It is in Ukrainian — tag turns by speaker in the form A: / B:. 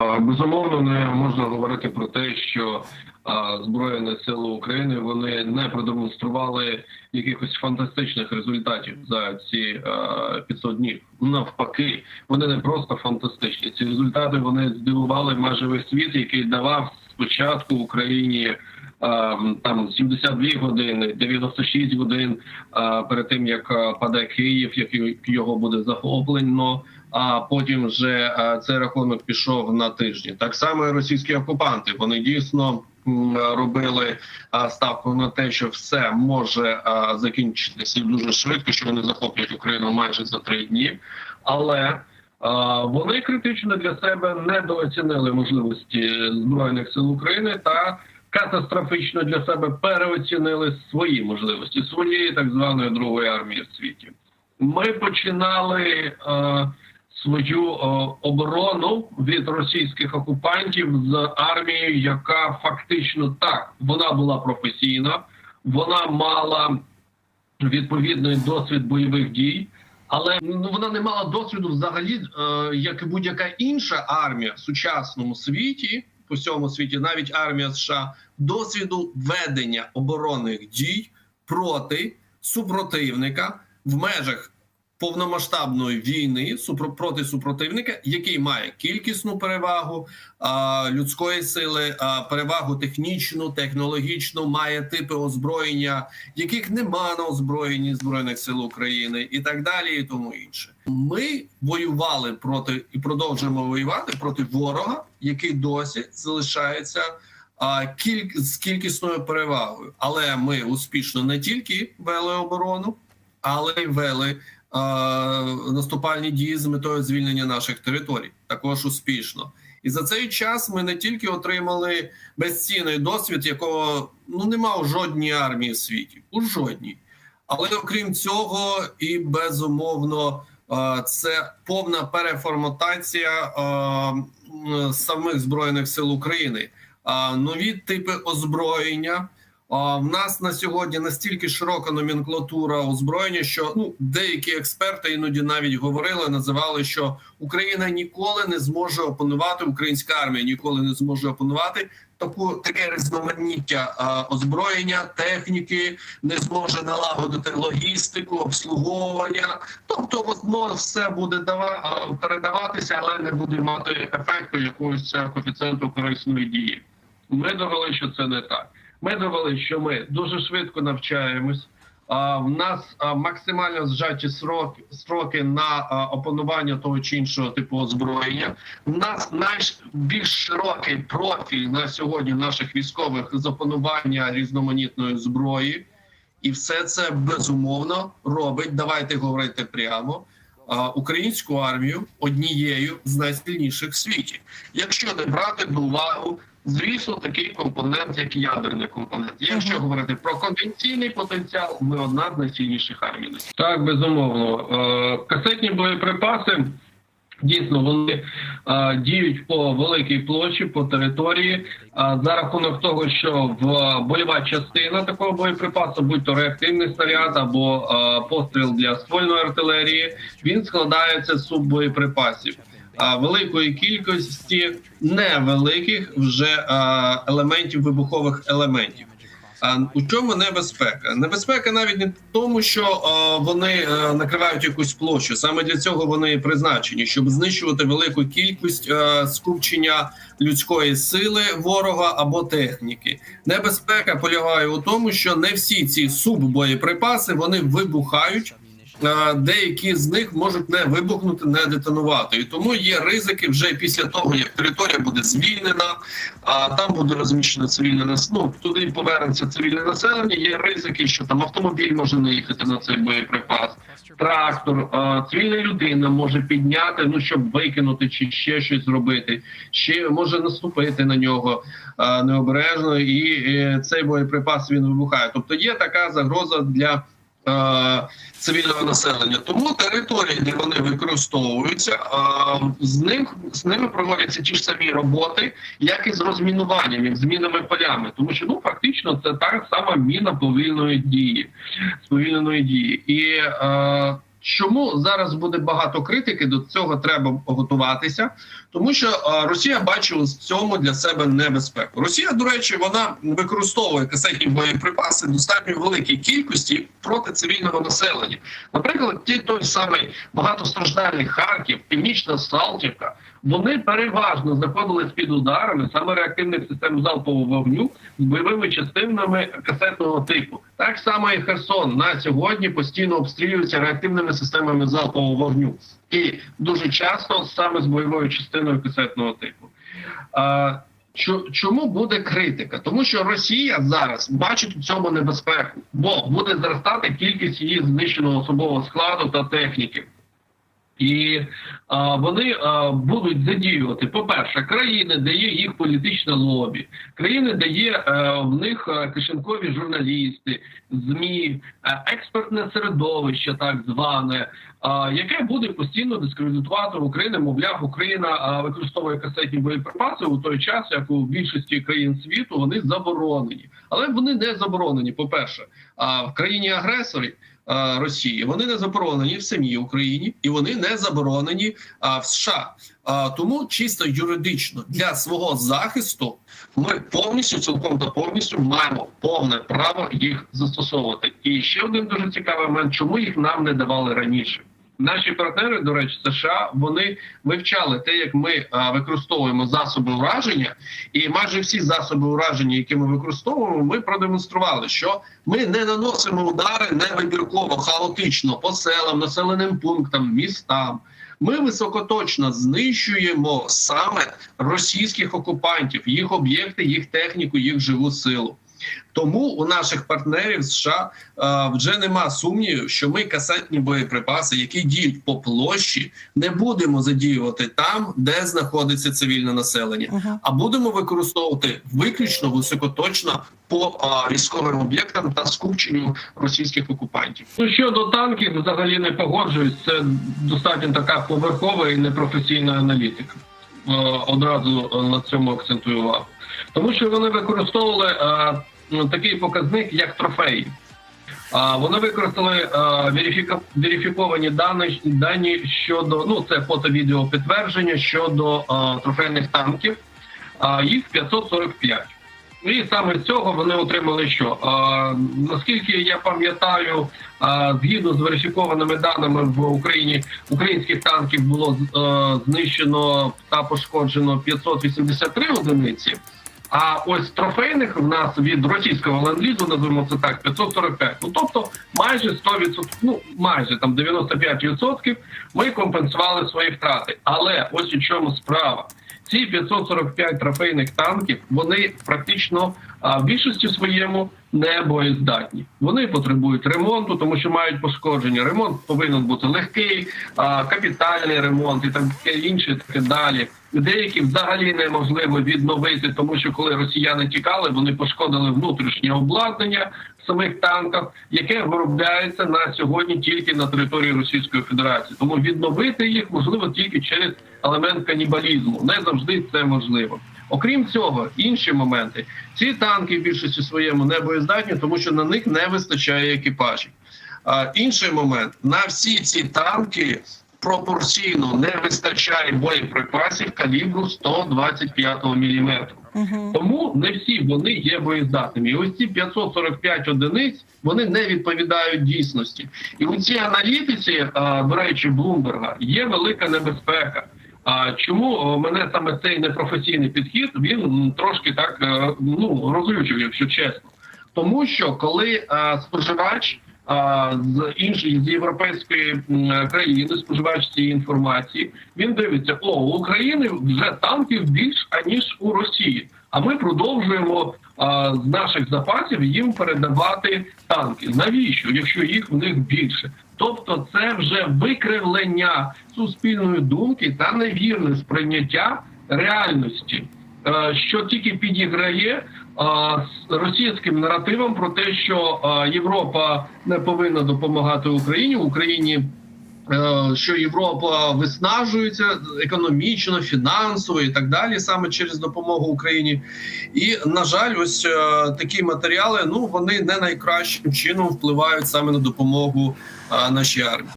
A: Безумовно, не можна говорити про те, що збройні сили України вони не продемонстрували якихось фантастичних результатів за ці а, 500 днів. Навпаки, вони не просто фантастичні. Ці результати вони здивували майже весь світ, який давав спочатку Україні. Там 72 години, 96 годин перед тим як паде Київ, як його буде захоплено а потім вже е, цей рахунок пішов на тижні. Так само і російські окупанти. Вони дійсно робили е, ставку на те, що все може е, закінчитися дуже швидко, що вони захоплять Україну майже за три дні, але вони критично для себе недооцінили можливості збройних сил України та катастрофічно для себе переоцінили свої можливості своєї так званої другої армії в світі. Ми починали свою е, оборону від російських окупантів з армією, яка фактично так вона була професійна, вона мала відповідний досвід бойових дій. Але ну вона не мала досвіду взагалі, е, як і будь-яка інша армія в сучасному світі, по всьому світі, навіть армія США, досвіду ведення оборонних дій проти супротивника в межах повномасштабної війни проти супротивника, який має кількісну перевагу людської сили, перевагу технічну, технологічну, має типи озброєння, яких нема на озброєнні збройних сил України, і так далі, і тому інше. Ми воювали проти і продовжуємо воювати проти ворога, який досі залишається. Кіль... з кількісною перевагою, але ми успішно не тільки вели оборону, але й вели наступальні дії з метою звільнення наших територій. Також успішно. І за цей час ми не тільки отримали безцінний досвід, якого ну нема у жодній армії в світі, у жодній. Але окрім цього, і безумовно, е, це повна переформатація е, самих збройних сил України. Нові типи озброєння. В нас на сьогодні настільки широка номенклатура озброєння, що ну деякі експерти іноді навіть говорили, називали, що Україна ніколи не зможе опанувати, українська армія ніколи не зможе опанувати таку таке різноманіття а, озброєння, техніки, не зможе налагодити логістику, обслуговування. Тобто, воно все буде дава, передаватися, але не буде мати ефекту якогось коефіцієнту корисної дії. Ми довели, що це не так. Ми довели, що ми дуже швидко навчаємось. А, в нас максимально зжаті сроки, строки на опанування того чи іншого типу озброєння. У нас найбільш широкий профіль на сьогодні наших військових з опанування різноманітної зброї, і все це безумовно робить. Давайте говорити прямо. Українську армію однією з найсильніших в світі, якщо не брати до уваги Звісно, такий компонент, як ядерний компонент. Якщо говорити про конвенційний потенціал, ми одна з найсильніших армій. Так, безумовно. Е, Касетні боєприпаси дійсно вони е, діють по великій площі, по території. Е, За рахунок того, що в бойова частина такого боєприпасу, будь то реактивний снаряд або постріл для ствольної артилерії, він складається з суббоєприпасів великої кількості невеликих вже елементів вибухових елементів. А у чому небезпека? Небезпека навіть не в тому, що вони а, накривають якусь площу. Саме для цього вони призначені, щоб знищувати велику кількість а, скупчення людської сили ворога або техніки. Небезпека полягає у тому, що не всі ці суббоєприпаси вони вибухають. Деякі з них можуть не вибухнути, не детонувати, і тому є ризики вже після того, як територія буде звільнена, а там буде розміщено цивільне нас- ну, туди повернеться цивільне населення. Є ризики, що там автомобіль може не їхати на цей боєприпас, трактор, цивільна людина може підняти, ну щоб викинути чи ще щось зробити, ще може наступити на нього необережно, і е, цей боєприпас він вибухає. Тобто є така загроза для цивільного населення. Тому території, де вони використовуються, е, з них з ними проводяться ті ж самі роботи, як і з розмінуванням, як з полями. Тому що ну фактично це та сама міна повільної дії, повільної дії. І е, Чому зараз буде багато критики? До цього треба готуватися, тому що е, Росія бачила в цьому для себе небезпеку. Росія, до речі, вона використовує касетні боєприпаси достатньо великій кількості проти цивільного населення. Наприклад, ті той самий багатостраждальний Харків, Північна Салтівка. Вони переважно знаходились під ударами саме реактивних систем залпового вогню з бойовими частинами касетного типу. Так само і Херсон на сьогодні постійно обстрілюється реактивними системами залпового вогню, і дуже часто саме з бойовою частиною касетного типу. Чому буде критика? Тому що Росія зараз бачить у цьому небезпеку, бо буде зростати кількість її знищеного особового складу та техніки. І а, вони а, будуть задіювати, по-перше, країни, де є їх політичне лобі, країни, де є е, в них е, кишенькові журналісти, змі, е, експертне середовище, так зване, а, яке буде постійно дискредитувати Україну. Мовляв, Україна а, використовує касетні боєприпаси у той час, як у більшості країн світу вони заборонені, але вони не заборонені. По перше, а в країні агресорі. Е, Росії вони не заборонені в самій Україні і вони не заборонені а, в США. А, тому чисто юридично для свого захисту ми повністю цілком та повністю маємо повне право їх застосовувати. І ще один дуже цікавий момент, чому їх нам не давали раніше. Наші партнери, до речі, США, вони вивчали те, як ми а, використовуємо засоби ураження, і майже всі засоби ураження, які ми використовуємо, ми продемонстрували, що ми не наносимо удари невибірково, хаотично по селам, населеним пунктам, містам. Ми високоточно знищуємо саме російських окупантів, їх об'єкти, їх техніку, їх живу силу. Тому у наших партнерів США е, вже нема сумнівів, що ми касетні боєприпаси, які діють по площі, не будемо задіювати там, де знаходиться цивільне населення,
B: Ага.
A: а будемо використовувати виключно високоточно по а, військовим об'єктам та скупченню російських окупантів. Ну щодо танків, взагалі не погоджуюсь. Це достатньо така поверхова і непрофесійна аналітика. Е, Одразу е, на цьому акцентую увагу, тому що вони використовували е, такий показник, як трофеї. Вони використали е, верифіковані дані, дані щодо ну це фото-відео підтвердження щодо е, трофейних танків. Їх 545. І саме з цього вони отримали що? Наскільки я пам'ятаю, згідно з верифікованими даними в Україні українських танків було е, знищено та пошкоджено 583 одиниці. А ось трофейних в нас від російського ленд-лізу, називаємо це так, 545. Ну тобто майже 100%, ну майже там 95% ми компенсували свої втрати. Але ось у чому справа. Ці 545 трофейних танків вони практично а, в більшості своєму не боєздатні. Вони потребують ремонту, тому що мають пошкодження. Ремонт повинен бути легкий, а, капітальний ремонт і таке інше, таке далі. Деякі взагалі неможливо відновити, тому що коли росіяни тікали, вони пошкодили внутрішнє обладнання самих танках, яке виробляється на сьогодні тільки на території Російської Федерації. Тому відновити їх можливо тільки через елемент канібалізму. Не завжди це можливо. Окрім цього, інші моменти ці танки в більшості своєму не боєздатні, тому що на них не вистачає екіпажів. А інший момент на всі ці танки пропорційно не вистачає боєприпасів калібру 125 мм.
B: Угу.
A: Тому не всі вони є боєздатними. І ось ці 545 одиниць вони не відповідають дійсності. І у цій аналітиці, до речі, Блумберга є велика небезпека. А чому мене саме цей непрофесійний підхід він трошки так е, ну розлючив, якщо чесно, тому що коли а, споживач з іншої з європейської країни, споживач цієї інформації, він дивиться: о, у України вже танків більш аніж у Росії. А ми продовжуємо а, з наших запасів їм передавати танки. Навіщо, якщо їх в них більше? Тобто, це вже викривлення суспільної думки та невірне сприйняття реальності, е, що тільки підіграє російським наративом про те, що а, Європа не повинна допомагати Україні Україні. Е, Що Європа виснажується економічно, фінансово і так далі, саме через допомогу Україні, і на жаль, ось е, такі матеріали ну вони не найкращим чином впливають саме на допомогу е, нашій армії.